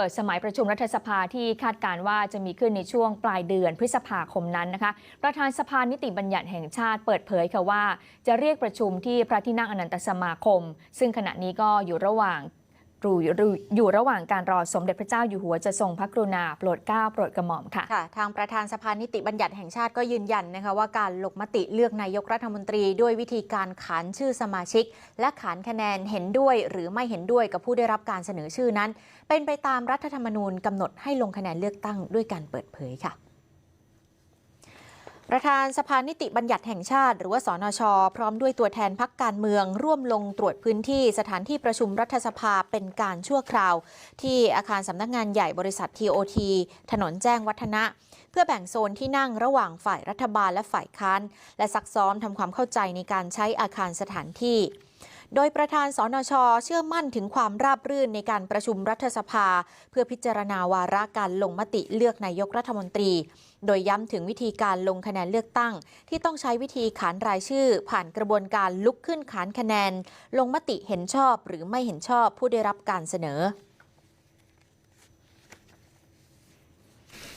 เปิดสมัยประชุมรัฐสภาที่คาดการว่าจะมีขึ้นในช่วงปลายเดือนพฤษภาคมนั้นนะคะ ประธานสภานิติบัญญัติแห่งชาติเปิดเผยค่ะว่า จะเรียกประชุมที่พระที่นั่งอนันตสมาคม ซึ่งขณะนี้ก็อยู่ระหว่าง อยู่อยู่ระหว่างการรอสมเด็จพระเจ้าอยู่หัวจะทรงพระกรุณาโปรดเกล้าโปรดกระหม่อมค่ะค่ะ ทางประธานสภานิติบัญญัติแห่งชาติก็ยืนยันนะคะว่าการลงมติเลือกนายกรัฐมนตรีด้วยวิธีการขานชื่อสมาชิก และขานคะแนนเห็นด้วยหรือไม่เห็นด้วยกับผู้ได้รับการเสนอชื่อนั้น เป็นไปตามรัฐธรรมนูญกำหนดให้ลงคะแนนเลือกตั้งด้วยการเปิดเผยค่ะ ประธานสภานิติบัญญัติแห่งชาติ หรือว่าสนช พร้อมด้วยตัวแทนพักการเมือง ร่วมลงตรวจพื้นที่สถานที่ประชุมรัฐสภาเป็นการชั่วคราว ที่อาคารสำนักงานใหญ่บริษัททีโอทีถนนแจ้งวัฒนะ เพื่อแบ่งโซนที่นั่งระหว่างฝ่ายรัฐบาลและฝ่ายค้านและซักซ้อมทำความเข้าใจในการใช้อาคารสถานที่ โดยประธานสนช เชื่อมั่นถึงความราบรื่นในการประชุมรัฐสภา เพื่อพิจารณาวาระการลงมติเลือกนายกรัฐมนตรี โดยย้ำถึงวิธีการลงคะแนนเลือกตั้ง ที่ต้องใช้วิธีขานรายชื่อ ผ่านกระบวนการลุกขึ้นขานคะแนน ลงมติเห็นชอบหรือไม่เห็นชอบผู้ได้รับการเสนอ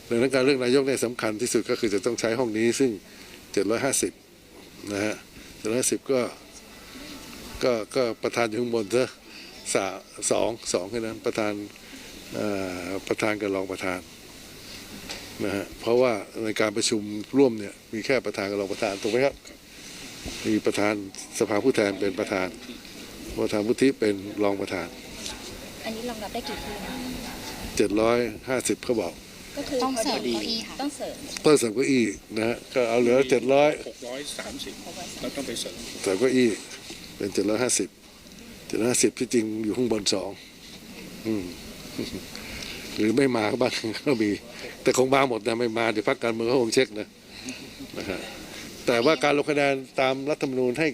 ดังนั้นการเลือกนายกเนี่ยสำคัญที่สุดก็คือจะต้องใช้ห้องนี้ซึ่ง 750 นะฮะ 750 ก็ ก็ก็ประธานอยู่ข้างบนซะสาสองสองแค่นั้นประธานเอ่อประธานกับรองประธานนะฮะเพราะว่าในการประชุมร่วมเนี่ยมีแค่ประธานกับรองประธานถูกไหมครับ มีประธานสภาผู้แทนเป็นประธานประธานวุฒิเป็นรองประธาน อันนี้รองรับได้กี่ที่นะ750เขาบอก ก็คือต้องเสริมพดีเก้าอี้ค่ะ ต้องเสริมเพิ่มเสริมเก้าอี้นะฮะก็เอาเหลือเจ็ดร้อยหกร้อยสามสิบแล้วต้องไปเสริมเสริมเก้าอี้เป็นเจ็ดร้อยห้าสิบเจ็ดร้อยห้าสิบที่จริงอยู่ข้างบนสองอืมหรือไม่มาก็บ้างก็มี แต่คงมาหมดนะไม่มาเดี๋ยวพักการเมืองเขาคงเช็คนะนะฮะแต่ว่าการลงคะแนนตามรัฐธรรมนูญให้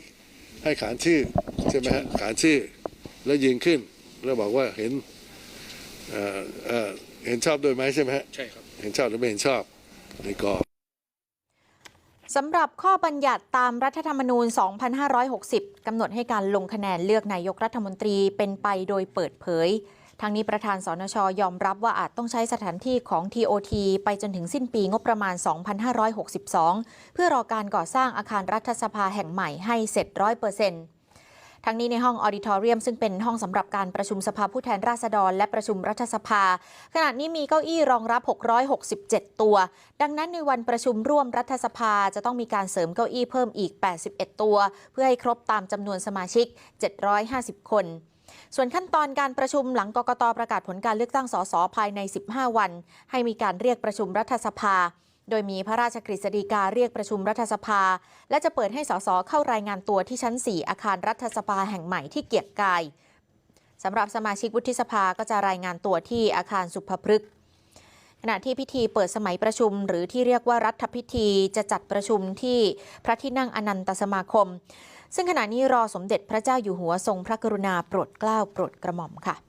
ให้ขานชื่อใช่ไหมฮะขานชื่อแล้วยิงขึ้น แล้วบอกว่าเห็น เอ่อเอ่อเห็นชอบด้วยไหมใช่ไหมฮะใช่ครับ เห็นชอบหรือไม่เห็นชอบในกรอบสำหรับข้อบัญญัติตามรัฐธรรมนูญ 2560 กำหนดให้การลงคะแนนเลือกนายกรัฐมนตรีเป็นไปโดยเปิดเผย ทางนี้ประธานสนชยอมรับว่าอาจต้องใช้สถานที่ของ TOT ไปจนถึงสิ้นปีงบประมาณ 2562 เพื่อรอการก่อสร้างอาคารรัฐสภาแห่งใหม่ให้เสร็จร้อยเปอร์เซ็นต์ ทั้งนี้ในห้องออดิทอเรียมซึ่งเป็นห้องสำหรับการประชุมสภาผู้แทนราษฎร และประชุมรัฐสภา ขณะนี้มีเก้าอี้รองรับ 667 ตัว ดังนั้นในวันประชุมร่วมรัฐสภาจะต้องมีการเสริมเก้าอี้เพิ่มอีก 81 ตัว เพื่อให้ครบตามจำนวนสมาชิก 750 คนส่วนขั้นตอนการประชุมหลังกกตประกาศผลการเลือกตั้งสสภายใน 15 วัน ให้มีการเรียกประชุมรัฐสภา โดยมีพระราชกฤษฎีกาเรียกประชุมรัฐสภา และจะเปิดให้สสเข้ารายงานตัวที่ชั้น 4 อาคารรัฐสภาแห่งใหม่ที่เกียรติกายสำหรับสมาชิกวุฒิสภาก็จะรายงานตัวที่อาคารสุภพฤกษ์ขณะที่พิธีเปิดสมัยประชุม หรือที่เรียกว่ารัฐพิธีจะจัดประชุมที่พระที่นั่งอนันตสมาคม ซึ่งขณะนี้รอสมเด็จพระเจ้าอยู่หัวทรงพระกรุณาโปรดเกล้าโปรดกระหม่อมค่ะ